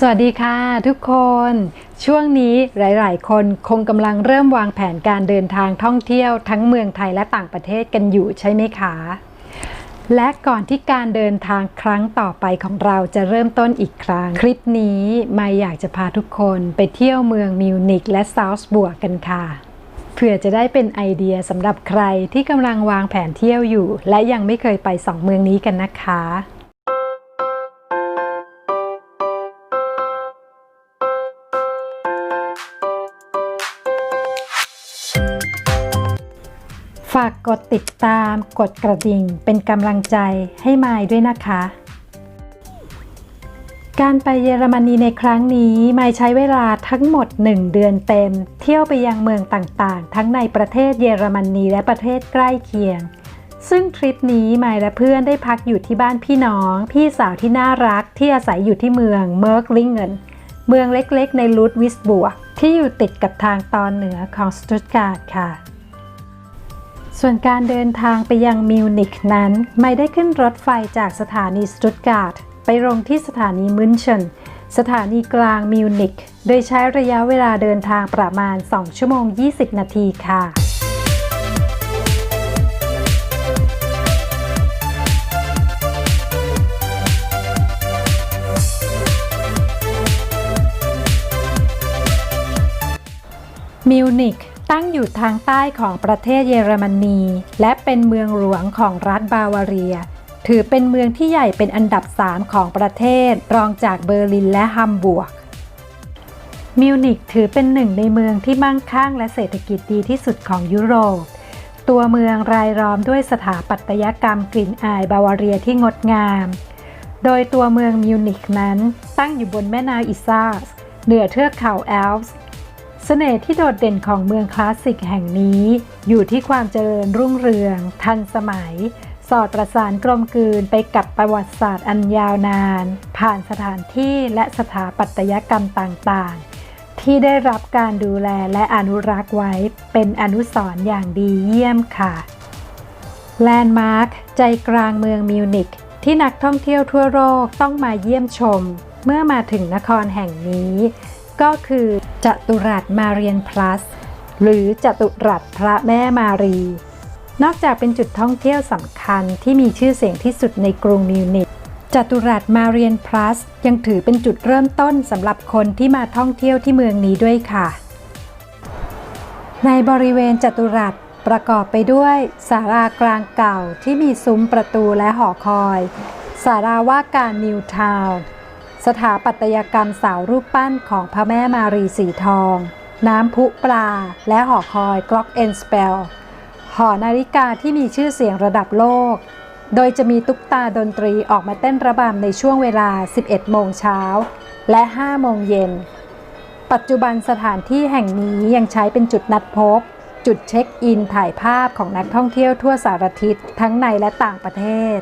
สวัสดีค่ะทุกคน ช่วงนี้หลาย ๆ คนคงกำลังเริ่มวางแผนการเดินทางท่องเที่ยวทั้งเมืองไทยและต่างประเทศกันอยู่ใช่ไหมคะ และก่อนที่การเดินทางครั้งต่อไปของเราจะเริ่มต้นอีกครั้ง คลิปนี้ไม่อยากจะพาทุกคนไปเที่ยวเมืองมิวนิกและซาวส์บวกกันค่ะเพื่อจะได้เป็นไอเดียสำหรับใครที่กำลังวางแผนเที่ยวอยู่ และยังไม่เคยไปสองเมืองนี้กันนะคะากกดติดตาม กดกระดิ่ง เป็นกำลังใจให้มายด้วยนะคะ การไปเยอรมนีในครั้งนี้มายใช้เวลาทั้งหมด 1 เดือนเต็ม เที่ยวไปยังเมืองต่างๆ ทั้งในประเทศเยอรมนีและประเทศใกล้เคียง ซึ่งทริปนี้มายและเพื่อนได้พักอยู่ที่บ้านพี่น้อง พี่สาวที่น่ารักที่อาศัยอยู่ที่เมืองเมิร์กลิงเกนเมืองเล็กๆ ในลูดวิสบวกที่อยู่ติดกับทางตอนเหนือของสตุตการ์ดค่ะ ส่วนการเดินทางไปยังมิวนิกนั้น ไม่ได้ขึ้นรถไฟจากสถานีสตุตการ์ดไปลงที่สถานีมุนเชนสถานีกลางมิวนิกโดยใช้ระยะเวลาเดินทางประมาณ 2 ชั่วโมง 20 นาทีค่ะ มิวนิก ตั้งอยู่ทางใต้ของประเทศเยอรมนี และเป็นเมืองหลวงของรัฐบาวาเรีย ถือเป็นเมืองที่ใหญ่เป็นอันดับ 3 ของประเทศ รองจากเบอร์ลินและฮัมบูร์กมิวนิกถือเป็นหนึ่งในเมืองที่มั่งคั่งและเศรษฐกิจดีที่สุดของยุโรป ตัวเมืองรายล้อมด้วยสถาปัตยกรรมกลิ่นอายบาวาเรียที่งดงาม โดยตัวเมืองมิวนิกนั้นตั้งอยู่บนแม่น้ำอิซาสเหนือเทือกเขาแอลป์ เสน่ห์ที่โดดเด่นของเมืองคลาสสิกแห่งนี้ อยู่ที่ความเจริญรุ่งเรือง ทันสมัย สอดประสานกลมกลืนไปกับประวัติศาสตร์อันยาวนาน ผ่านสถานที่และสถาปัตยกรรมต่างๆ ที่ได้รับการดูแลและอนุรักษ์ไว้เป็นอนุสรณ์อย่างดีเยี่ยมค่ะแลนด์มาร์คใจกลางเมืองมิวนิกที่นักท่องเที่ยวทั่วโลกต้องมาเยี่ยมชม เมื่อมาถึงนครแห่งนี้ ก็คือ จตุรัสมาเรียนพลัส หรือจตุรัสพระแม่มารี นอกจากเป็นจุดท่องเที่ยวสำคัญที่มีชื่อเสียงที่สุดในกรุงมิวนิกจตุรัสมาเรียนพลัสยังถือเป็นจุดเริ่มต้นสำหรับคนที่มาท่องเที่ยวที่เมืองนี้ด้วยค่ะ ในบริเวณจัตุรัสประกอบไปด้วยศาลากลางเก่าที่มีซุ้มประตูและหอคอยศาลาว่าการนิวทาวน์ สถาปัตยกรรมเสารูปปั้นของพระแม่มารีสีทอง น้ำพุปลา และหอคอยกล็อกเอนสเปลหอนาฬิกาที่มีชื่อเสียงระดับโลก โดยจะมีตุ๊กตาดนตรีออกมาเต้นระบำในช่วงเวลา 11 โมงเช้า และ 5 โมงเย็น ปัจจุบันสถานที่แห่งนี้ยังใช้เป็นจุดนัดพบ จุดเช็คอินถ่ายภาพของนักท่องเที่ยวทั่วสารทิศทั้งในและต่างประเทศ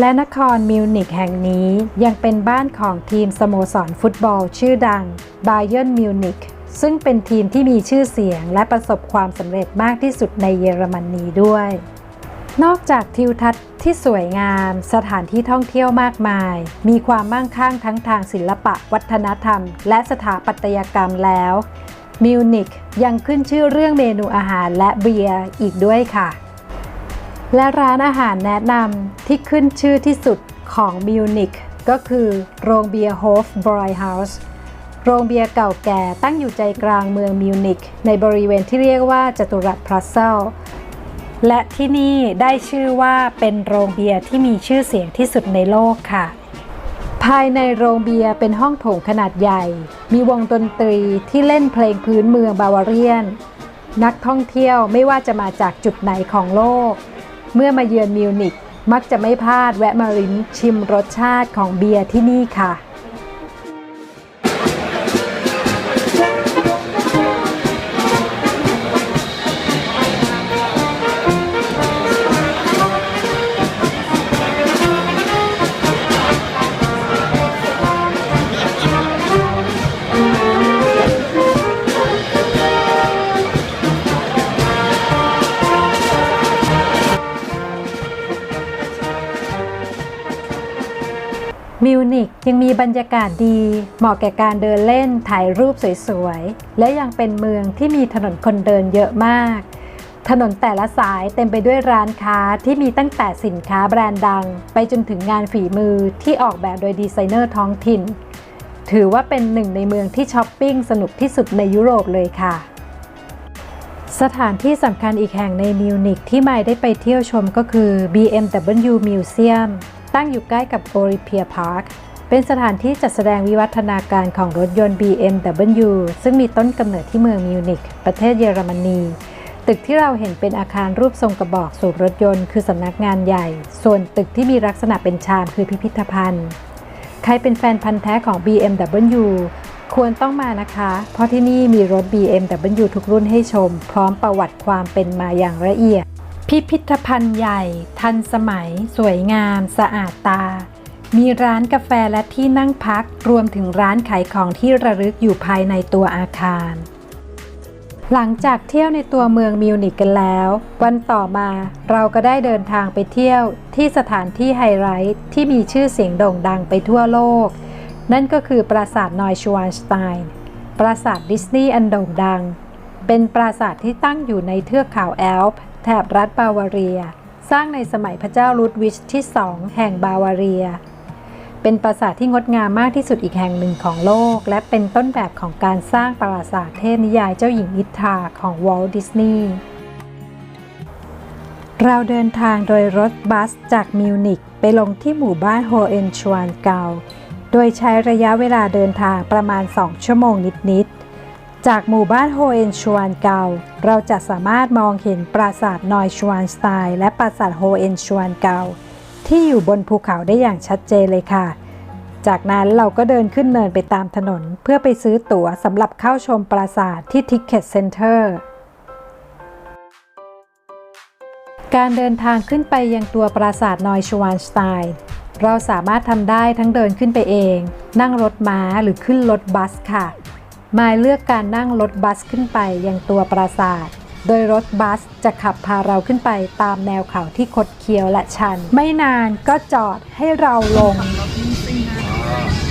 และนครมิวนิกแห่งนี้ยังเป็นบ้านของทีมสโมสรฟุตบอลชื่อดังบ a เ e r n นมิวนิกซึ่งเป็นทีมที่มีชื่อเสียงและประสบความสำเร็จมากที่สุดในเยอรมนีด้วย นอกจากทิวทัศน์ที่สวยงาม สถานที่ท่องเที่ยวมากมาย มีความมั่งคั่งทั้งทางศิลปะวัฒนธรรม และสถาปัตยกรรมแล้วมิวนิกยังขึ้นชื่อเรื่องเมนูอาหารและเบียร์อีกด้วยค่ะ และร้านอาหารแนะนำที่ขึ้นชื่อที่สุดของมิวนิกก็คือโรงเบียร์โฮฟบรอยเฮาส์โรงเบียร์เก่าแก่ตั้งอยู่ใจกลางเมืองมิวนิกในบริเวณที่เรียกว่าจตุรัสพรัสเซลและที่นี่ได้ชื่อว่าเป็นโรงเบียร์ที่มีชื่อเสียงที่สุดในโลกค่ะ ภายในโรงเบียร์เป็นห้องโถงขนาดใหญ่ มีวงดนตรีที่เล่นเพลงพื้นเมืองบาวาเรียน นักท่องเที่ยวไม่ว่าจะมาจากจุดไหนของโลก เมื่อมาเยือนมิวนิกมักจะไม่พลาดแวะมาลิ้มชิมรสชาติของเบียร์ที่นี่ค่ะ นิกยังมีบรรยากาศดี เหมาะแก่การเดินเล่นถ่ายรูปสวยๆ และยังเป็นเมืองที่มีถนนคนเดินเยอะมาก ถนนแต่ละสายเต็มไปด้วยร้านค้าที่มีตั้งแต่สินค้าแบรนด์ดัง ไปจนถึงงานฝีมือที่ออกแบบโดยดีไซเนอร์ท้องถิ่น ถือว่าเป็นหนึ่งในเมืองที่ช้อปปิ้งสนุกที่สุดในยุโรปเลยค่ะสถานที่สำคัญอีกแห่งในมิวนิกที่ไม่ได้ไปเที่ยวชมก็คือ BMW Museum ตั้งอยู่ใกล้กับ o r i p i a Park เป็นสถานที่จัดแสดงวิวัฒนาการของรถยนต์ BMW ซึ่งมีต้นกำเนิดที่เมืองมิวนิกประเทศเยอรมนี ตึกที่เราเห็นเป็นอาคารรูปทรงกระบอกสูบรถยนต์คือสำนักงานใหญ่ ส่วนตึกที่มีลักษณะเป็นชามคือพิพิธภัณฑ์ ใครเป็นแฟนพันธ์แท้ของ BMW ควรต้องมานะคะ เพราะที่นี่มีรถ BMW ทุกรุ่นให้ชม พร้อมประวัติความเป็นมาอย่างละเอียด พิพิธภัณฑ์ใหญ่ ทันสมัย สวยงาม สะอาดตา มีร้านกาแฟและที่นั่งพัก รวมถึงร้านขายของที่ระลึกอยู่ภายในตัวอาคาร หลังจากเที่ยวในตัวเมืองมิวนิกกันแล้ว วันต่อมาเราก็ได้เดินทางไปเที่ยวที่สถานที่ไฮไลท์ที่มีชื่อเสียงโด่งดังไปทั่วโลก นั่นก็คือปราสาทนอยชวานสไตน์ปราสาทดิสนีย์อันโด่งดัง เป็นปราสาทที่ตั้งอยู่ในเทือกเขาแอลป์แถบรัฐบาวาเรีย สร้างในสมัยพระเจ้าลุดวิชที่2แห่งบาวาเรีย เป็นปราสาทที่งดงามมากที่สุดอีกแห่งหนึ่งของโลก และเป็นต้นแบบของการสร้างปราสาทเทพนิยายเจ้าหญิงนิทราของวอลต์ดิสนีย์เราเดินทางโดยรถบัสจากมิวนิกไปลงที่หมู่บ้านโฮเอนชวานเกาโดยใช้ระยะเวลาเดินทางประมาณ 2 ชั่วโมงนิด ๆ จากหมู่บ้านโฮเอนชวานเกาเราจะสามารถมองเห็นปราสาทนอยชวานสไตน์และปราสาทโฮเอนชวานเกา ที่อยู่บนภูเขาได้อย่างชัดเจนเลยค่ะ จากนั้นเราก็เดินขึ้นเนินไปตามถนน เพื่อไปซื้อตั๋วสำหรับเข้าชมปราสาทที่ Ticket Center การเดินทางขึ้นไปยังตัวปราสาทนอยชวานสไตน์เราสามารถทำได้ทั้งเดินขึ้นไปเอง นั่งรถม้าหรือขึ้นรถบัสค่ะ มายเลือกการนั่งรถบัสขึ้นไปยังตัวปราสาท โดยรถบัสจะขับพาเราขึ้นไปตามแนวเขาที่คดเคี้ยวและชัน ไม่นานก็จอดให้เราลง als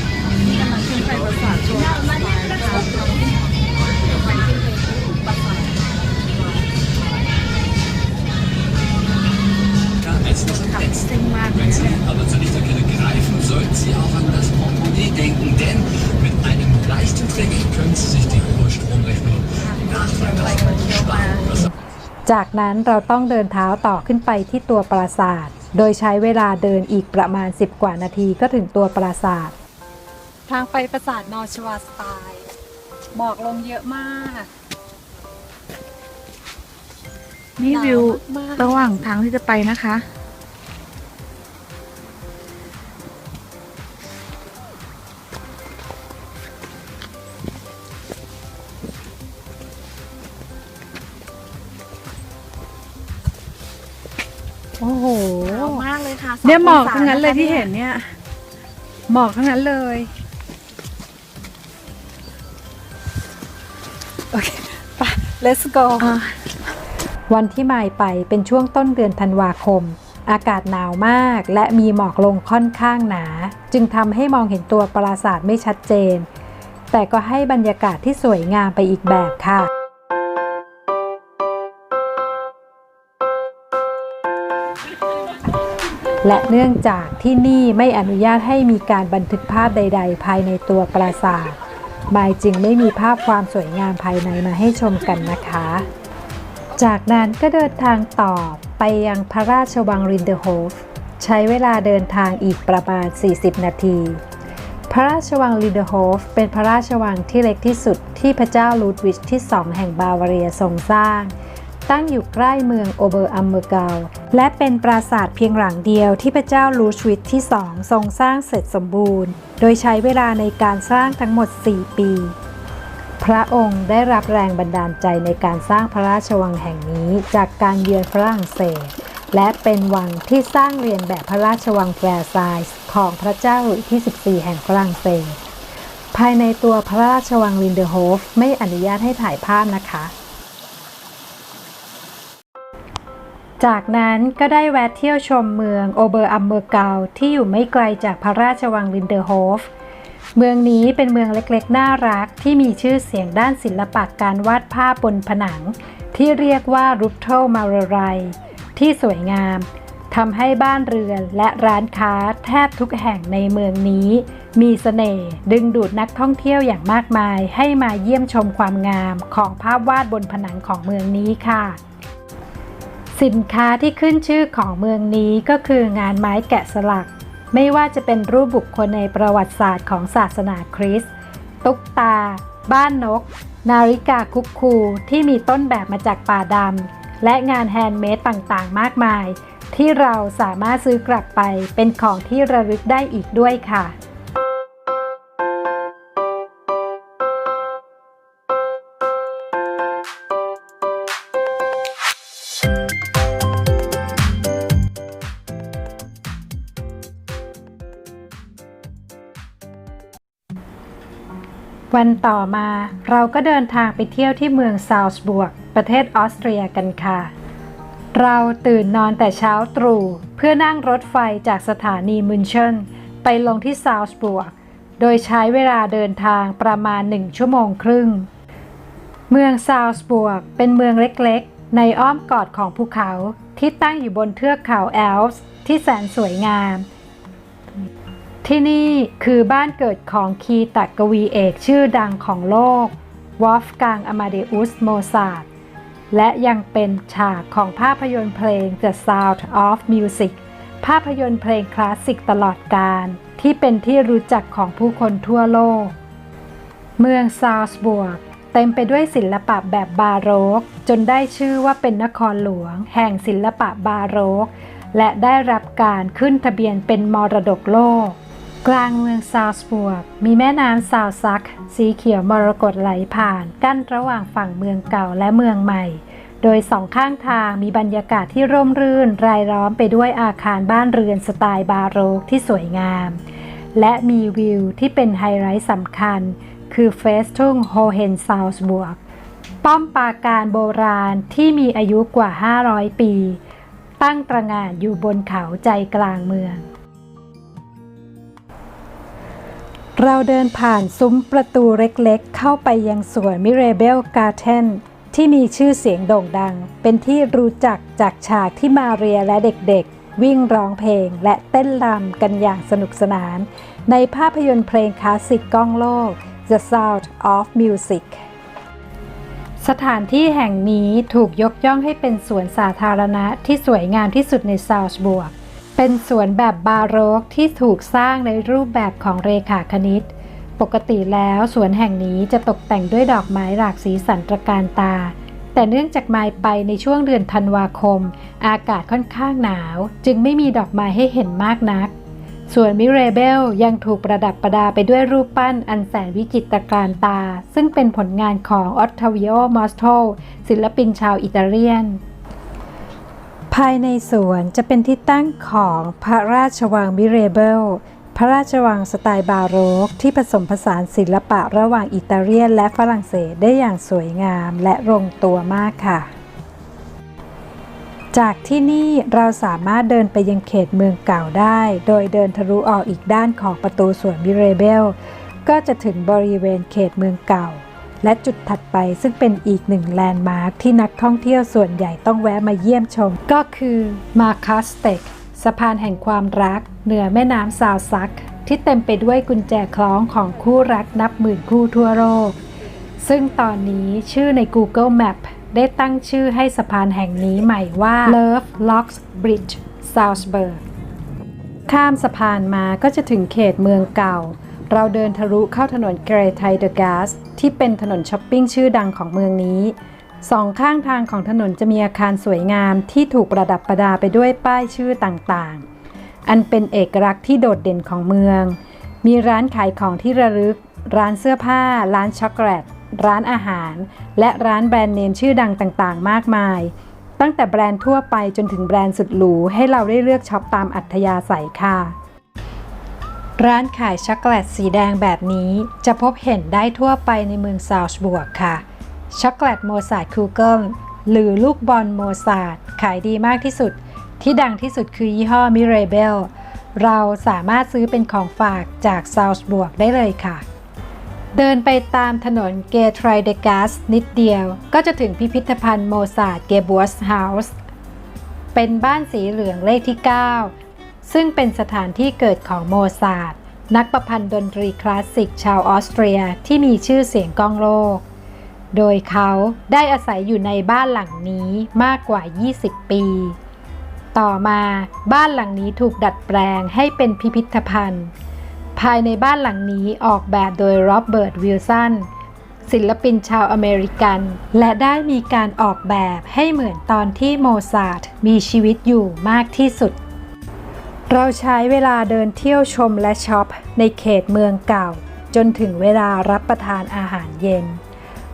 จากนั้นเราต้องเดินเท้าต่อขึ้นไปที่ตัวปราสาท โดยใช้เวลาเดินอีกประมาณ 10 กว่านาทีก็ถึงตัวปราสาท ทางไปปราสาทนอชวาสไตล์หมอกลงเยอะมาก นี่วิวมาก ระหว่างทางที่จะไปนะคะ โอ้โหหนาวมากเลยค่ะเนี่ยหมอกสทั้งนั้นเลยะคะที่เห็นเนี่ย หมอกทั้งนั้นเลย โอเคไป let's go อ่าวันที่มายไปเป็นช่วงต้นเดือนธันวาคม อากาศหนาวมากและมีหมอกลงค่อนข้างหนา จึงทำให้มองเห็นตัวปราสาทไม่ชัดเจน แต่ก็ให้บรรยากาศที่สวยงามไปอีกแบบค่ะ และเนื่องจากที่นี่ไม่อนุญาตให้มีการบันทึกภาพใด ๆ ภายในตัวปราสาทมายจึงไม่มีภาพความสวยงามภายในมาให้ชมกันนะคะ จากนั้นก็เดินทางต่อไปยังพระราชวังรินเดอร์โฮฟใช้เวลาเดินทางอีกประมาณ 40 นาที พระราชวังรินเดอร์โฮฟเป็นพระราชวังที่เล็กที่สุดที่พระเจ้าลูดวิชที่2แห่งบาวาเรียทรงสร้าง ตั้งอยู่ใกล้เมืองโอเบอร์อัมเมอร์เกา และเป็นปราสาทเพียงหลังเดียวที่พระเจ้าลูชวิตที่2ทรงสร้างเสร็จสมบูรณ์ โดยใช้เวลาในการสร้างทั้งหมด 4 ปี พระองค์ได้รับแรงบันดาลใจในการสร้างพระราชวังแห่งนี้จากการเยือนฝรั่งเศส และเป็นวังที่สร้างเรียนแบบพระราชวังแฟร์ไซส์ของพระเจ้าหลุยส์ที่ 14 แห่งฝรั่งเศส ภายในตัวพระราชวังลินเดอร์โฮฟไม่อนุญาตให้ถ่ายภาพนะคะ จากนั้นก็ได้แวะเที่ยวชมเมืองโอเบอร์อัมเบอร์เกาที่อยู่ไม่ไกลจากพระราชวังลินเดอร์โฮฟ เมืองนี้เป็นเมืองเล็กๆ น่ารักที่มีชื่อเสียงด้านศิลปะการวาดภาพบนผนัง ที่เรียกว่ารุทเทลมาไรที่สวยงามทำให้บ้านเรือนและร้านค้าแทบทุกแห่งในเมืองนี้ มีเสน่ห์ดึงดูดนักท่องเที่ยวอย่างมากมายให้มาเยี่ยมชมความงามของภาพวาดบนผนังของเมืองนี้ค่ะ สินค้าที่ขึ้นชื่อของเมืองนี้ก็คืองานไม้แกะสลัก ไม่ว่าจะเป็นรูปบุคคลในประวัติศาสตร์ของศาสนาคริสต์ตุ๊กตา บ้านนก นาฬิกาคุกคูที่มีต้นแบบมาจากป่าดำ และงานแฮนด์เมดต่างๆ มากมาย ที่เราสามารถซื้อกลับไปเป็นของที่ระลึกได้อีกด้วยค่ะ วันต่อมาเราก็เดินทางไปเที่ยวที่เมืองซาวส์บวก ประเทศออสเตรียกันค่ะ เราตื่นนอนแต่เช้าตรู่เพื่อนั่งรถไฟจากสถานีมุนเชนไปลงที่ซาวส์บวก โดยใช้เวลาเดินทางประมาณหนึ่งชั่วโมงครึ่ง เมืองซาวส์บวกเป็นเมืองเล็กๆ ในอ้อมกอดของภูเขาที่ตั้งอยู่บนเทือกเขาแอลป์ที่แสนสวยงาม ที่นี่คือบ้านเกิดของคีตกวีเอกชื่อดังของโลกวอฟกังอมาเดอุสโมซาร์ทและยังเป็นฉากของภาพยนตร์เพลง The Sound of Music ภาพยนตร์เพลงคลาสสิกตลอดกาลที่เป็นที่รู้จักของผู้คนทั่วโลก เมืองซาวส์บวกเต็มไปด้วยศิลปะแบบบาโรก จนได้ชื่อว่าเป็นนครหลวง แห่งศิลปะบาโรก และได้รับการขึ้นทะเบียนเป็นมรดกโลก กลางเมืองซาวส์บวก มีแม่น้ำซาวซัก สีเขียวมรกตไหลผ่าน กั้นระหว่างฝั่งเมืองเก่าและเมืองใหม่ โดยสองข้างทางมีบรรยากาศที่ร่มรื่น รายล้อมไปด้วยอาคารบ้านเรือนสไตล์บาโรกที่สวยงาม และมีวิวที่เป็นไฮไลท์สำคัญ คือเฟสทุ่งโฮเฮนซาวส์บวก ป้อมปราการโบราณที่มีอายุกว่า 500 ปี ตั้งตระหง่านอยู่บนเขาใจกลางเมือง เราเดินผ่านซุ้มประตูเล็กๆ เข้าไปยังสวนมิเรเบลการ์เทนที่มีชื่อเสียงโด่งดัง เป็นที่รู้จักจากฉากที่มาเรียและเด็กๆ วิ่งร้องเพลงและเต้นรำกันอย่างสนุกสนาน ในภาพยนตร์เพลงคลาสสิกก้องโลก The Sound of Music สถานที่แห่งนี้ถูกยกย่องให้เป็นสวนสาธารณะที่สวยงามที่สุดในซาวส์บวก เป็นสวนแบบบาโรกที่ถูกสร้างในรูปแบบของเรขาคณิต ปกติแล้วสวนแห่งนี้จะตกแต่งด้วยดอกไม้หลากสีสันตระการตา แต่เนื่องจากไม้ไปในช่วงเดือนธันวาคม อากาศค่อนข้างหนาว จึงไม่มีดอกไม้ให้เห็นมากนัก ส่วนมิเรเบลยังถูกประดับประดาไปด้วยรูปปั้นอันแสนวิจิตรการตา ซึ่งเป็นผลงานของออตทาวิโอมอสโตศิลปินชาวอิตาเลียน ภายในสวนจะเป็นที่ตั้งของพระราชวังมิเรเบลพระราชวังสไตล์บาโรกที่ผสมผสานศิลปะระหว่างอิตาเลียนและฝรั่งเศสได้อย่างสวยงามและลงตัวมากค่ะ จากที่นี่เราสามารถเดินไปยังเขตเมืองเก่าได้ โดยเดินทะลุออกอีกด้านของประตูสวนมิเรเบล ก็จะถึงบริเวณเขตเมืองเก่า และจุดถัดไปซึ่งเป็นอีกหนึ่งแลนด์มาร์คที่นักท่องเที่ยวส่วนใหญ่ต้องแวะมาเยี่ยมชม ก็คือมาคัสเต็กสะพานแห่งความรัก เหนือแม่น้ำซาวซัก ที่เต็มไปด้วยกุญแจคล้องของคู่รักนับหมื่นคู่ทั่วโลก ซึ่งตอนนี้ชื่อใน Google Map ได้ตั้งชื่อให้สะพานแห่งนี้ใหม่ว่า Love Locks Bridge Salzburg ข้ามสะพานมาก็จะถึงเขตเมืองเก่า เราเดินทะลุเข้าถนนเกรไทเดอะกาสที่เป็นถนนช้อปปิ้งชื่อดังของเมืองนี้ สองข้างทางของถนนจะมีอาคารสวยงามที่ถูกประดับประดาไปด้วยป้ายชื่อต่างๆ อันเป็นเอกลักษณ์ที่โดดเด่นของเมือง มีร้านขายของที่ระลึก ร้านเสื้อผ้า ร้านช็อกโกแลต ร้านอาหาร และร้านแบรนด์เนมชื่อดังต่างๆ มากมาย ตั้งแต่แบรนด์ทั่วไปจนถึงแบรนด์สุดหรูให้เราได้เลือกช็อปตามอัธยาศัยค่ะ ร้านขายช็อกโกแลตสีแดงแบบนี้จะพบเห็นได้ทั่วไปในเมืองซาวส์บวกค่ะ ช็อกโกแลตโมซาร์คูเกิลหรือลูกบอลโมซาร์ขายดีมากที่สุด ที่ดังที่สุดคือยี่ห้อมิเรเบลเราสามารถซื้อเป็นของฝากจากซาวส์บวกได้เลยค่ะ เดินไปตามถนนเกทรเดกัสนิดเดียว ก็จะถึงพิพิธภัณฑ์โมซาร์เกบัวสเฮาส์เป็นบ้านสีเหลืองเลขที่ 9 ซึ่งเป็นสถานที่เกิดของโมซาร์ทนักประพันธ์ดนตรีคลาสสิกชาวออสเตรียที่มีชื่อเสียงก้องโลก โดยเขาได้อาศัยอยู่ในบ้านหลังนี้มากกว่า 20 ปี ต่อมาบ้านหลังนี้ถูกดัดแปลงให้เป็นพิพิธภัณฑ์ ภายในบ้านหลังนี้ออกแบบโดยโรเบิร์ตวิลสันศิลปินชาวอเมริกัน และได้มีการออกแบบให้เหมือนตอนที่โมซาร์ทมีชีวิตอยู่มากที่สุด เราใช้เวลาเดินเที่ยวชมและช็อปในเขตเมืองเก่า จนถึงเวลารับประทานอาหารเย็น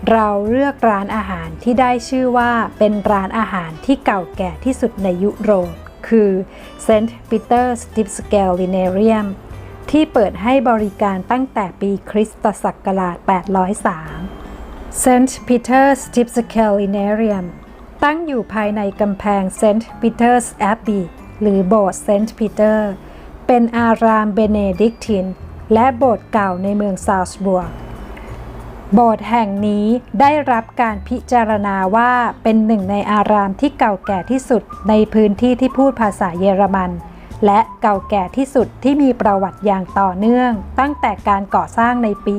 เราเลือกร้านอาหารที่ได้ชื่อว่าเป็นร้านอาหารที่เก่าแก่ที่สุดในยุโรป คือ St. Peter's Tipscalinarium ที่เปิดให้บริการตั้งแต่ปีคริสตศักราช 803 St. Peter's Tipscalinarium ตั้งอยู่ภายในกำแพง St. Peter's Abbey หรือโบสถ์ St. Peter เตอร์ เป็นอารามเบเนดิกติน และโบสถ์เก่าในเมืองซาวส์บวกโบสถ์แห่งนี้ได้รับการพิจารณาว่าเป็นหนึ่งในอารามที่เก่าแก่ที่สุดในพื้นที่ที่พูดภาษาเยอรมัน และเก่าแก่ที่สุดที่มีประวัติอย่างต่อเนื่อง ตั้งแต่การก่อสร้างในปี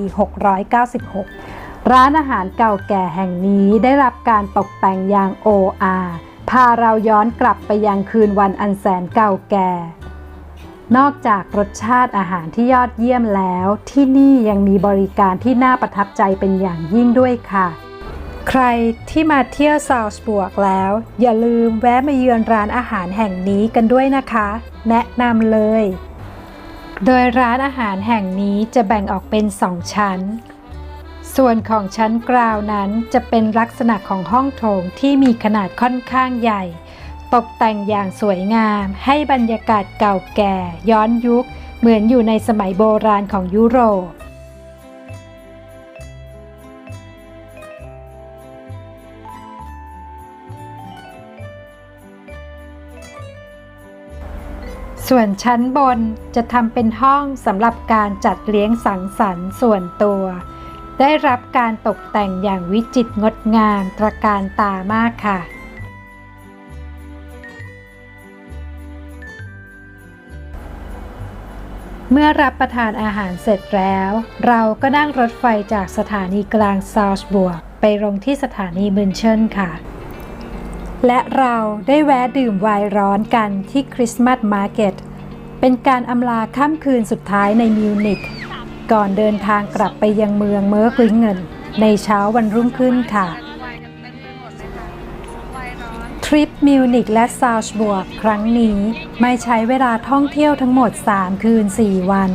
696 ร้านอาหารเก่าแก่แห่งนี้ได้รับการตกแต่งอย่างโออา พาเราย้อนกลับไปยังคืนวันอันแสนเก่าแก่ นอกจากรสชาติอาหารที่ยอดเยี่ยมแล้ว ที่นี่ยังมีบริการที่น่าประทับใจเป็นอย่างยิ่งด้วยค่ะ ใครที่มาเที่ยวซาวส์บวกแล้ว อย่าลืมแวะมาเยือนร้านอาหารแห่งนี้กันด้วยนะคะ แนะนำเลย โดยร้านอาหารแห่งนี้จะแบ่งออกเป็น2ชั้น ส่วนของชั้นกราวนั้นจะเป็นลักษณะของห้องโถงที่มีขนาดค่อนข้างใหญ่ ตกแต่งอย่างสวยงาม ให้บรรยากาศเก่าแก่ ย้อนยุค เหมือนอยู่ในสมัยโบราณของยุโรปส่วนชั้นบนจะทำเป็นห้องสำหรับการจัดเลี้ยงสังสรรค์ส่วนตัว ได้รับการตกแต่งอย่างวิจิตรงดงามตระการตามากค่ะ เมื่อรับประทานอาหารเสร็จแล้ว เราก็นั่งรถไฟจากสถานีกลางซาวส์บวกไปลงที่สถานีมินเชนค่ะ และเราได้แวะดื่มไวน์ร้อนกันที่คริสต์มาสมาร์เก็ตเป็นการอำลาค่ำคืนสุดท้ายในมิวนิก ก่อนเดินทางกลับไปยังเมืองเมอร์กลิงเงิน ในเช้าวันรุ่งขึ้นค่ะ ทริปมิวนิกและซาวส์บวกครั้งนี้ไม่ใช้เวลาท่องเที่ยวทั้งหมด 3 คืน 4 วัน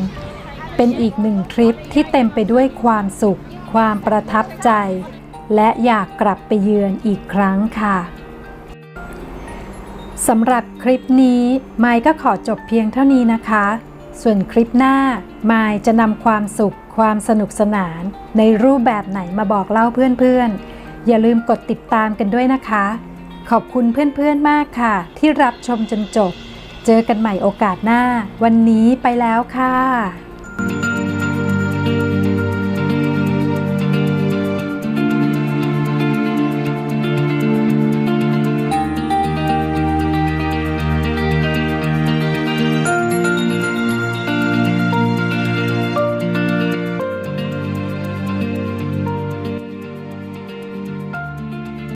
เป็นอีกหนึ่งทริปที่เต็มไปด้วยความสุข ความประทับใจ และอยากกลับไปเยือนอีกครั้งค่ะสำหรับคลิปนี้ไมค์ก็ขอจบเพียงเท่านี้นะคะ ส่วนคลิปหน้ามายจะนำความสุข ความสนุกสนาน ในรูปแบบไหนมาบอกเล่าเพื่อนๆ อย่าลืมกดติดตามกันด้วยนะคะ ขอบคุณเพื่อนๆมากค่ะ ที่รับชมจนจบ เจอกันใหม่โอกาสหน้า วันนี้ไปแล้วค่ะ